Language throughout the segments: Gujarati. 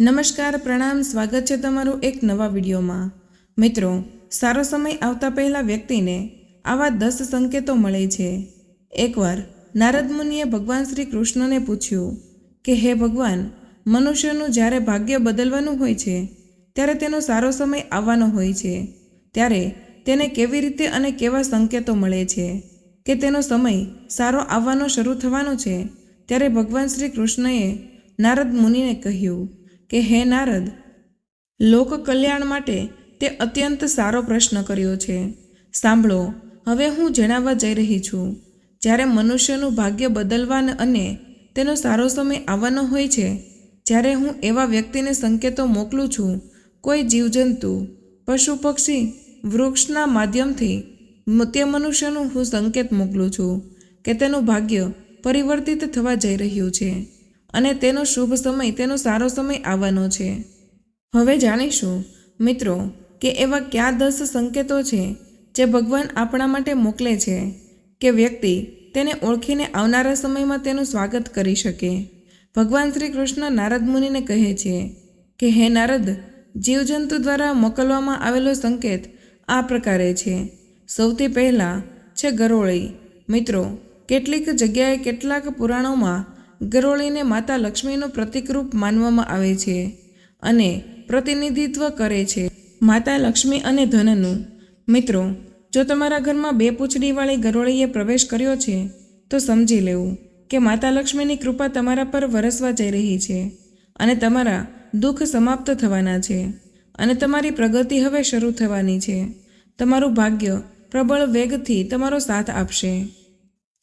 નમસ્કાર, પ્રણામ, સ્વાગત છે તમારું એક નવા વિડીયોમાં. મિત્રો, સારો સમય આવતા પહેલાં વ્યક્તિને આવા દસ સંકેતો મળે છે. એકવાર નારદ મુનિએ ભગવાન શ્રી કૃષ્ણને પૂછ્યું કે, હે ભગવાન, મનુષ્યનું જ્યારે ભાગ્ય બદલવાનું હોય છે, ત્યારે તેનો સારો સમય આવવાનો હોય છે. ત્યારે તેને કેવી રીતે અને કેવા સંકેતો મળે છે? કે તેનો સમય સારો આવવાનો શરૂ થવાનો છે? ત્યારે ભગવાન શ્રી કૃષ્ણએ નારદ મુનિને કહ્યું કે હે નારદ, લોક કલ્યાણ માટે તે અત્યંત સારો પ્રશ્ન કર્યો છે. સાંભળો, હવે હું જણાવવા જઈ રહી છું. જ્યારે મનુષ્યનું ભાગ્ય બદલવા અને તેનો સારો સમય આવવાનો હોય છે, જ્યારે હું એવા વ્યક્તિને સંકેતો મોકલું છું, કોઈ જીવજંતુ, પશુ પક્ષી, વૃક્ષના માધ્યમથી તે મનુષ્યનું હું સંકેત મોકલું છું કે તેનું ભાગ્ય પરિવર્તિત થવા જઈ રહ્યું છે. અને તેનો શુભ સમય, તેનો સારો સમય આવવાનો છે. હવે જાણીશું, મિત્રો, કે એવા કયા દસ સંકેતો છે જે ભગવાન આપણા માટે મોકલે છે, કે વ્યક્તિ તેને ઓળખીને આવનારા સમયમાં તેનું સ્વાગત કરી શકે. ભગવાન શ્રી કૃષ્ણ નારદ મુનિને કહે છે કે, હે નારદ, જીવજંતુ દ્વારા મોકલવામાં આવેલો સંકેત આ પ્રકારે છે. સૌથી પહેલાં છે ગરોળી. મિત્રો, કેટલીક જગ્યાએ કેટલાક પુરાણોમાં ગરોળીને માતા લક્ષ્મીનું પ્રતિકરૂપ માનવામાં આવે છે અને પ્રતિનિધિત્વ કરે છે. માતા લક્ષ્મી અને ધનનું. મિત્રો, જો તમારા ઘરમાં બે પૂંછડીવાળી ગરોળીએ પ્રવેશ કર્યો છે, તો સમજી લેવું કે માતા લક્ષ્મીની કૃપા તમારા પર વરસવા જઈ રહી છે અને તમારા દુઃખ સમાપ્ત થવાના છે અને તમારી પ્રગતિ હવે શરૂ થવાની છે. તમારું ભાગ્ય પ્રબળ વેગથી તમારો સાથ આપશે.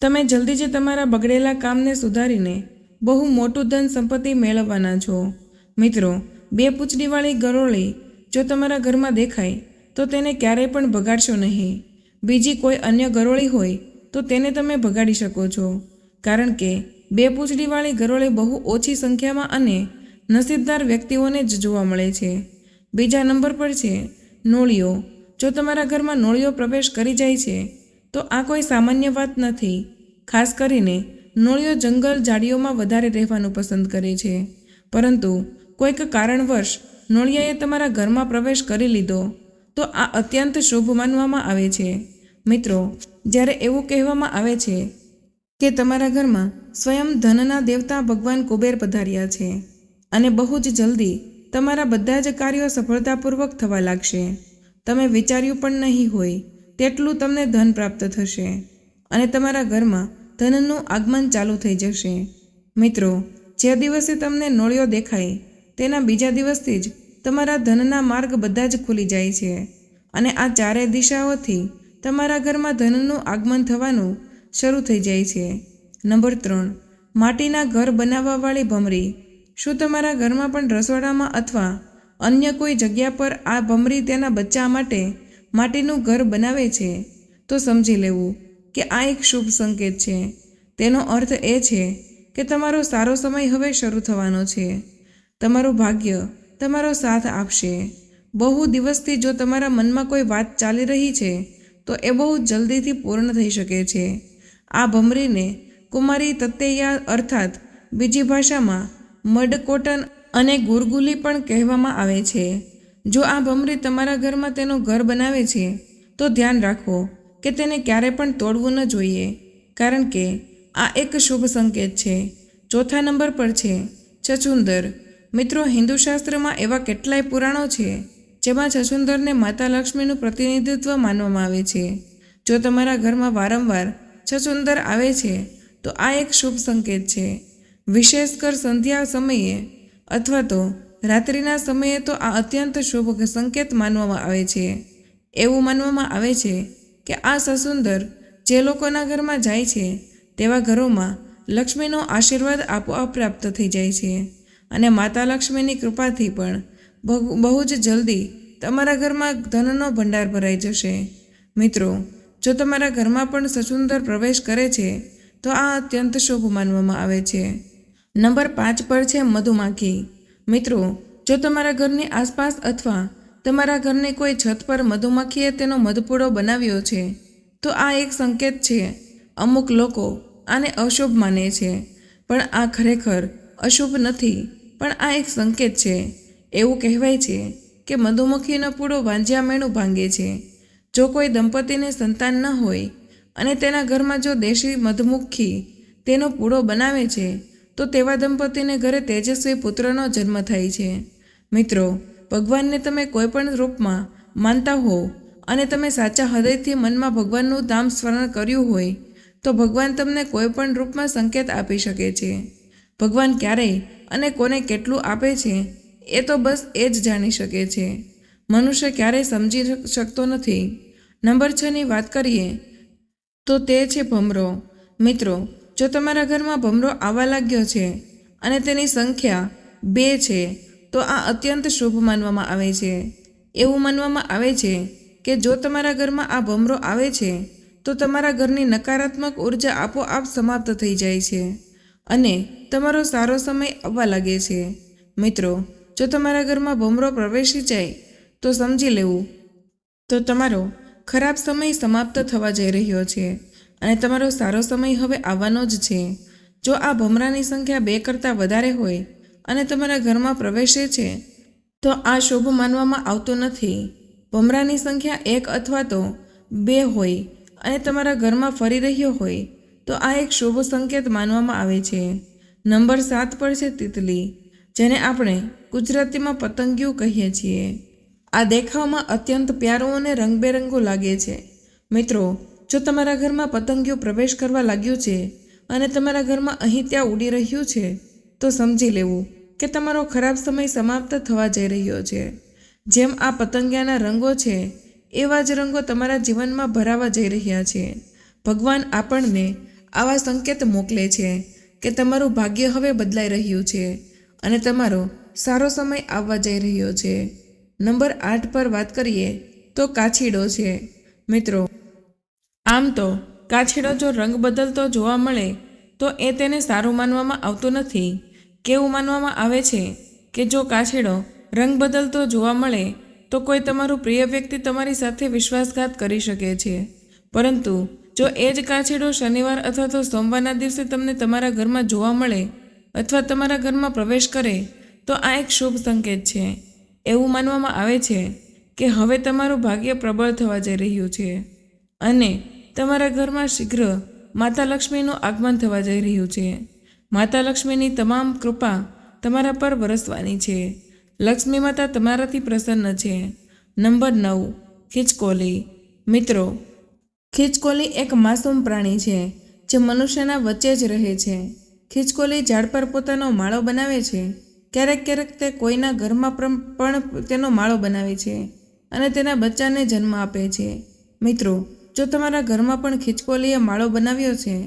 તમે જલ્દી જ તમારા બગડેલા કામને સુધારીને બહુ મોટું ધન સંપત્તિ મેળવવાના છો. મિત્રો, બે પૂંછડીવાળી ગરોળી જો તમારા ઘરમાં દેખાય, તો તેને ક્યારેય પણ ભગાડશો નહીં. બીજી કોઈ અન્ય ગરોળી હોય, તો તેને તમે ભગાડી શકો છો. કારણ કે બે પૂંછડીવાળી ગરોળી બહુ ઓછી સંખ્યામાં અને નસીબદાર વ્યક્તિઓને જ જોવા મળે છે. બીજા નંબર પર છે, નોળીઓ. જો તમારા ઘરમાં નોળીઓ પ્રવેશ કરી જાય છે, તો આ કોઈ સામાન્ય વાત નથી. ખાસ કરીને નોળિયો જંગલ ઝાડીઓમાં વધારે રહેવાનું પસંદ કરે છે. પરંતુ કોઈક કારણવશ નોળિયાએ તમારા ઘરમાં પ્રવેશ કરી લીધો, તો આ અત્યંત શુભ માનવામાં આવે છે. મિત્રો, જ્યારે એવું કહેવામાં આવે છે કે તમારા ઘરમાં સ્વયં ધનના દેવતા ભગવાન કુબેર પધાર્યા છે અને બહુ જ જલ્દી તમારા બધા જ કાર્યો સફળતાપૂર્વક થવા લાગશે. તમે વિચાર્યું પણ નહીં હોય તેટલું તમને ધન પ્રાપ્ત થશે. અને તમારા ઘરમાં ધનનું આગમન ચાલુ થઈ જશે. મિત્રો, જે દિવસે તમને નોળિયો દેખાય, તેના બીજા દિવસથી જ તમારા ધનના માર્ગ બધા જ ખુલી જાય છે. અને આ ચારેય દિશાઓથી તમારા ઘરમાં ધનનું આગમન થવાનું શરૂ થઈ જાય છે. નંબર ત્રણ, માટીના ઘર બનાવવાવાળી ભમરી. શું તમારા ઘરમાં પણ રસોડામાં અથવા અન્ય કોઈ જગ્યા પર આ ભમરી તેના બચ્ચા માટે માટીનું ઘર બનાવે છે? તો સમજી લેવું. કે આ એક શુભ સંકેત છે. તેનો અર્થ એ છે કે તમારો સારો સમય હવે શરૂ થવાનો છે. તમારું ભાગ્ય તમારો સાથ આપશે. બહુ દિવસથી જો તમારા મનમાં કોઈ વાત ચાલી રહી છે, તો એ બહુ જલ્દીથી પૂર્ણ થઈ શકે છે. આ ભમરીને કુમારી તત્તૈયા અર્થાત બીજી ભાષામાં મડ કોટન અને ગુરગુલી પણ કહેવામાં આવે છે. જો આ ભમરી તમારા ઘરમાં તેનું ઘર બનાવે છે, તો ધ્યાન રાખો. કે તેને ક્યારે પણ તોડવું ન જોઈએ, કારણ કે આ એક શુભ સંકેત છે. ચોથા નંબર પર છે છછુંદર મિત્રો હિન્દુ શાસ્ત્રમાં એવા કેટલાય પુરાણો છે, જેમાં છછુંદરને માતા લક્ષ્મીનું પ્રતિનિધિત્વ માનવામાં આવે છે. જો તમારા ઘરમાં વારંવાર છછુંદર આવે છે, તો આ એક શુભ સંકેત છે. વિશેષકર સંધ્યા સમયે અથવા તો રાત્રિના સમયે તો આ અત્યંત શુભ સંકેત માનવામાં આવે છે. એવું માનવામાં આવે છે કે આ સસુંદર જે લોકોના ઘરમાં જાય છે, તેવા ઘરોમાં લક્ષ્મીનો આશીર્વાદ આપોઆપ પ્રાપ્ત થઈ જાય છે. અને માતા લક્ષ્મીની કૃપાથી પણ બહુ જ જલ્દી તમારા ઘરમાં ધનનો ભંડાર ભરાઈ જશે. મિત્રો, જો તમારા ઘરમાં પણ સસુંદર પ્રવેશ કરે છે, તો આ અત્યંત શુભ માનવામાં આવે છે. નંબર પાંચ પર છે મધુમાખી. મિત્રો, જો તમારા ઘરની આસપાસ અથવા તમારા ઘરની કોઈ છત પર મધુમક્ખીએ તેનો મધપૂડો બનાવ્યો છે, તો આ એક સંકેત છે. અમુક લોકો આને અશુભ માને છે, પણ આ ખરેખર અશુભ નથી, પણ આ એક સંકેત છે. એવું કહેવાય છે કે મધુમક્ખીનો પૂડો વાંજ્યા મેણું ભાંગે છે. જો કોઈ દંપતીને સંતાન ન હોય અને તેના ઘરમાં જો દેશી મધુમુખી તેનો પૂડો બનાવે છે, તો તેવા દંપતીને ઘરે તેજસ્વી પુત્રનો જન્મ થાય છે. મિત્રો ભગવાનને તમે કોઈ પણ રૂપમાં માનતા હો અને તમે સાચા હૃદયથી મનમાં ભગવાનનું ધામ સ્મરણ કર્યું હોય, તો ભગવાન તમને કોઈ પણ રૂપમાં સંકેત આપી શકે છે. ભગવાન ક્યારેય અને કોને કેટલું આપે છે, એ તો બસ એ જ જાણી શકે છે. મનુષ્ય ક્યારેય સમજી શકતો નથી. નંબર છની વાત કરીએ, તો તે છે ભમરો. મિત્રો, જો તમારા ઘરમાં ભમરો આવવા લાગ્યો છે અને તેની સંખ્યા બે છે તો આ અત્યંત શુભ માનવામાં આવે છે. એવું માનવામાં આવે છે કે જો તમારા ઘરમાં આ ભમરો આવે છે, તો તમારા ઘરની નકારાત્મક ઊર્જા આપોઆપ સમાપ્ત થઈ જાય છે અને તમારો સારો સમય આવવા લાગે છે. મિત્રો, જો તમારા ઘરમાં ભમરો પ્રવેશી જાય, તો સમજી લેવું. તો તમારો ખરાબ સમય સમાપ્ત થવા જઈ રહ્યો છે અને તમારો સારો સમય હવે આવવાનો જ છે. જો આ ભમરાની સંખ્યા બે કરતાં વધારે હોય અને તમારા ઘરમાં પ્રવેશે છે, તો આ શુભ માનવામાં આવતું નથી. ભમરાની સંખ્યા એક અથવા તો બે હોય અને તમારા ઘરમાં ફરી રહ્યો હોય, તો આ એક શુભ સંકેત માનવામાં આવે છે. નંબર સાત પર છે તિતલી, જેને આપણે ગુજરાતીમાં પતંગિયું કહીએ છીએ. આ દેખાવમાં અત્યંત પ્યારું અને રંગબેરંગો લાગે છે. મિત્રો, જો તમારા ઘરમાં પતંગિયું પ્રવેશ કરવા લાગ્યું છે અને તમારા ઘરમાં અહીં ત્યાં ઉડી રહ્યું છે, તો સમજી લેવું કે તમારો ખરાબ સમય સમાપ્ત થવા જઈ રહ્યો છે. જેમ આ પતંગિયાના રંગો છે, એવા જ રંગો તમારા જીવનમાં ભરાવા જઈ રહ્યા છે. ભગવાન આપણને આવા સંકેત મોકલે છે કે તમારું ભાગ્ય હવે બદલાઈ રહ્યું છે અને તમારો સારો સમય આવવા જઈ રહ્યો છે. નંબર આઠ પર વાત કરીએ તો કાછીડો છે. મિત્રો, આમ તો કાછીડો જો રંગ બદલતો જોવા મળે, તો એ તેને સારું માનવામાં આવતું નથી. કેવું માનવામાં આવે છે કે જો કાછેડો રંગ બદલતો જોવા મળે, તો કોઈ તમારું પ્રિય વ્યક્તિ તમારી સાથે વિશ્વાસઘાત કરી શકે છે. પરંતુ, જો એ જ કાછેડો શનિવાર અથવા તો સોમવારના દિવસે તમને તમારા ઘરમાં જોવા મળે અથવા તમારા ઘરમાં પ્રવેશ કરે, તો આ એક શુભ સંકેત છે. એવું માનવામાં આવે છે કે હવે તમારું ભાગ્ય પ્રબળ થવા જઈ રહ્યું છે અને તમારા ઘરમાં શીઘ્ર માતા લક્ષ્મીનું આગમન થવા જઈ રહ્યું છે. માતા લક્ષ્મીની તમામ કૃપા તમારા પર વરસવાની છે. લક્ષ્મી માતા તમારાથી પ્રસન્ન છે. નંબર નવ, ખીચકોલી. મિત્રો, ખીચકોલી એક માસૂમ પ્રાણી છે જે મનુષ્યના વચ્ચે જ રહે છે. ખીચકોલી ઝાડ પર પોતાનો માળો બનાવે છે. ક્યારેક ક્યારેક તે કોઈના ઘરમાં પણ તેનો માળો બનાવે છે અને તેના બચ્ચાને જન્મ આપે છે. મિત્રો, જો તમારા ઘરમાં પણ ખીચકોલીએ માળો બનાવ્યો છે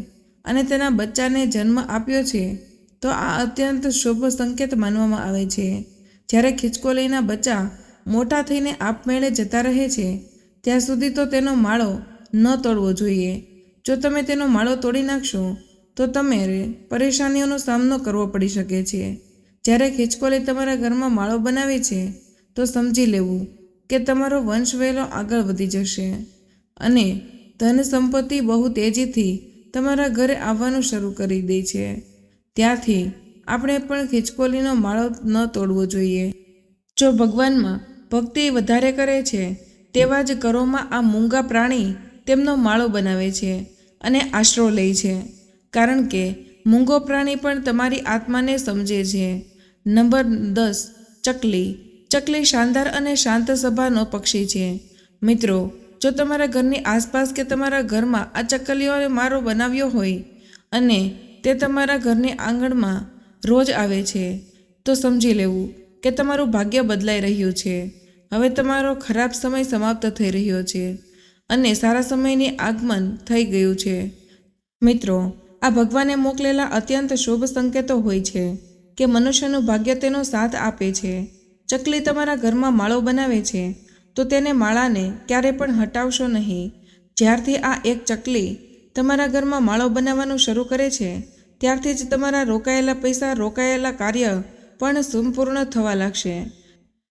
અને તેના બચ્ચાને જન્મ આપ્યો છે, તો આ અત્યંત શુભ સંકેત માનવામાં આવે છે. જ્યારે ખિચકોલીના બચ્ચા મોટા થઈને આપમેળે જતા રહે છે, ત્યાં સુધી તો તેનો માળો ન તોડવો જોઈએ. જો તમે તેનો માળો તોડી નાખશો, તો તમે પરેશાનીઓનો સામનો કરવો પડી શકે છે. જ્યારે ખીચકોલી તમારા ઘરમાં માળો બનાવે છે, તો સમજી લેવું કે તમારો વંશ વહેલો આગળ વધી જશે. અને ધન સંપત્તિ બહુ તેજીથી તમારા ઘરે આવવાનું શરૂ કરી દે છે. ત્યાંથી આપણે પણ ખીચકોલીનો માળો ન તોડવો જોઈએ. જો ભગવાનમાં ભક્તિ વધારે કરે છે, તેવા જ ઘરોમાં આ મૂંગા પ્રાણી તેમનો માળો બનાવે છે અને આશરો લે છે. કારણ કે મૂંગો પ્રાણી પણ તમારી આત્માને સમજે છે. નંબર દસ, ચકલી. ચકલી શાનદાર અને શાંત સ્વભાવનો પક્ષી છે. મિત્રો જો તમારા ઘરની આસપાસ કે તમારા ઘરમાં આ ચકલીઓએ મારો બનાવ્યો હોય અને તે તમારા ઘરની આંગણમાં રોજ આવે છે, તો સમજી લેવું કે તમારું ભાગ્ય બદલાઈ રહ્યું છે. હવે તમારો ખરાબ સમય સમાપ્ત થઈ રહ્યો છે અને સારા સમયની આગમન થઈ ગયું છે. મિત્રો, આ ભગવાને મોકલેલા અત્યંત શુભ સંકેતો હોય છે કે મનુષ્યનું ભાગ્ય તેનો સાથ આપે છે. ચકલી તમારા ઘરમાં માળો બનાવે છે તો તેને માળાને ક્યારે પણ હટાવશો નહીં. જ્યારથી આ એક ચકલી તમારા ઘરમાં માળો બનાવવાનું શરૂ કરે છે, ત્યારથી જ તમારા રોકાયેલા પૈસા, રોકાયેલા કાર્ય પણ સંપૂર્ણ થવા લાગશે.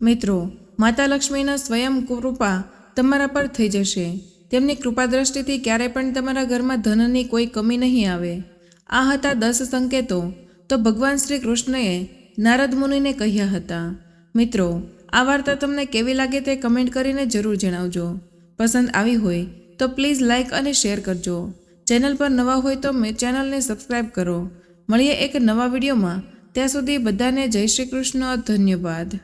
મિત્રો, માતા લક્ષ્મીના સ્વયં કૃપા તમારા પર થઈ જશે. તેમની કૃપા દ્રષ્ટિથી ક્યારેય પણ તમારા ઘરમાં ધનની કોઈ કમી નહીં આવે. આ હતા દસ સંકેતો તો ભગવાન શ્રી કૃષ્ણએ નારદ મુનિને કહ્યા હતા. મિત્રો આ વાર્તા તમને કેવી લાગે તે કમેન્ટ કરીને જરૂર જણાવજો. પસંદ આવી હોય તો પ્લીઝ લાઇક અને શેર કરજો. ચેનલ પર નવા હોય તો ચેનલને સબસ્ક્રાઈબ કરો. મળીએ એક નવા વિડીયોમાં. ત્યાં સુધી બધાને જય શ્રી કૃષ્ણ. ધન્યવાદ.